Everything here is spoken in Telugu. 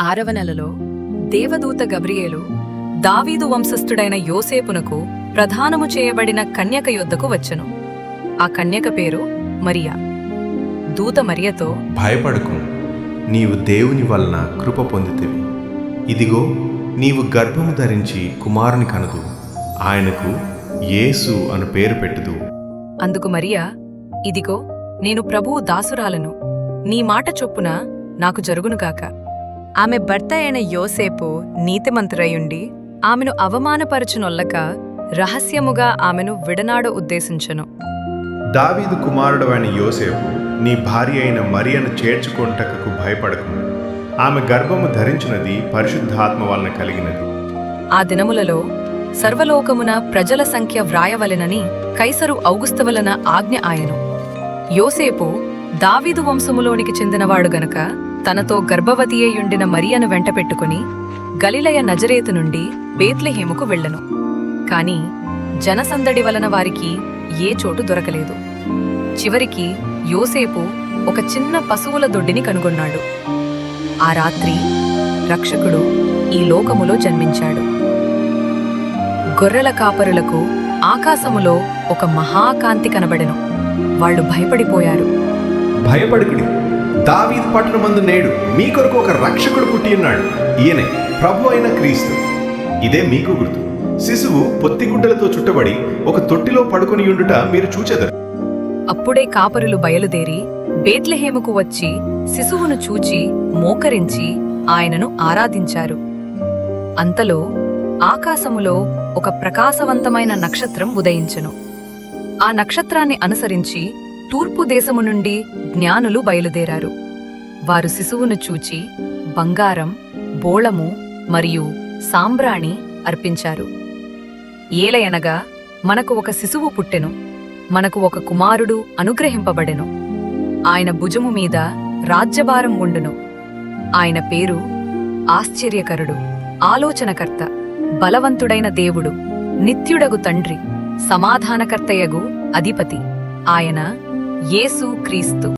ఆరవ నెలలో దేవదూత గబ్రియేలు దావీదు వంశస్థుడైన యోసేపునకు ప్రధానము చేయబడిన కన్యక యొద్దకు వచ్చెను. ఆ కన్యక పేరు మరియా. దూత మరియతో భయపడకు. నీవు దేవుని వలన కృప పొందితివి. ఇదిగో నీవు గర్భము ధరించి కుమారుని కనదు. ఆయనకు యేసు అను పేరు పెట్టుదు. అందుకు మరియా ఇదిగో నేను ప్రభువు దాసురాలను. నీ మాట చొప్పున నాకు జరుగునుగాక. ఆమె భర్త అయిన యోసేపు నీతిమంతురయుండి ఆమెను అవమానపరచునొల్లక రహస్యముగా ఆమెను విడనాడ ఉద్దేశించెను. దావీదు కుమారుడు అయిన యోసేపు నీ భార్య అయిన మరియను చేర్చుకొంటకు భయపడకు. ఆమె గర్భము ధరించినది పరిశుద్ధాత్మ వలన కలిగినది. ఆ దినములలో సర్వలోకమున ప్రజల సంఖ్య వ్రాయవలెనని కైసరు ఔగుస్తు వలన ఆజ్ఞ ఆయను. యోసేపు దావీదు వంశములోనికి చెందినవాడు గనక తనతో గర్భవతియేయుండిన మరియను వెంటపెట్టుకుని గలిలయ నజరేతు నుండి బేత్లెహేముకు వెళ్ళను. కాని జనసందడి వలన వారికి ఏ చోటు దొరకలేదు. చివరికి యోసేపు ఒక చిన్న పశువుల దొడ్డిని కనుగొన్నాడు. ఆ రాత్రి రక్షకుడు ఈ లోకములో జన్మించాడు. గొర్రెల కాపరులకు ఆకాశములో ఒక మహాకాంతి కనబడెను. వాళ్ళు భయపడిపోయారు. భయపడుకుడి. దావీదు పట్టణమందు నేడు మీ కొరకు ఒక రక్షకుడు పుట్టి ఉన్నాడు. ఈయనే ప్రభు అయిన క్రీస్తు. ఇదే మీకు గుర్తు. శిశువు పొత్తిగుడ్డలతో చుట్టబడి ఒక తొట్టిలో పడుకుని ఉండుట మీరు చూచెదరు. అప్పుడే కాపరులు బయలుదేరి బేత్లహేముకు వచ్చి శిశువును చూచి మోకరించి ఆయనను ఆరాధించారు. అంతలో ఆకాశములో ఒక ప్రకాశవంతమైన నక్షత్రం ఉదయించెను. ఆ నక్షత్రాన్ని అనుసరించి తూర్పు దేశము నుండి జ్ఞానులు బయలుదేరారు. వారు శిశువును చూచి బంగారం బోళము మరియు సాంబ్రాణి అర్పించారు. ఏలయనగా మనకు ఒక శిశువు పుట్టెను. మనకు ఒక కుమారుడు అనుగ్రహింపబడెను. ఆయన భుజము మీద రాజ్యభారం ఉండును. ఆయన పేరు ఆశ్చర్యకరుడు ఆలోచనకర్త బలవంతుడైన దేవుడు నిత్యుడగు తండ్రి సమాధానకర్తయగు అధిపతి. ఆయన యేసు క్రీస్తు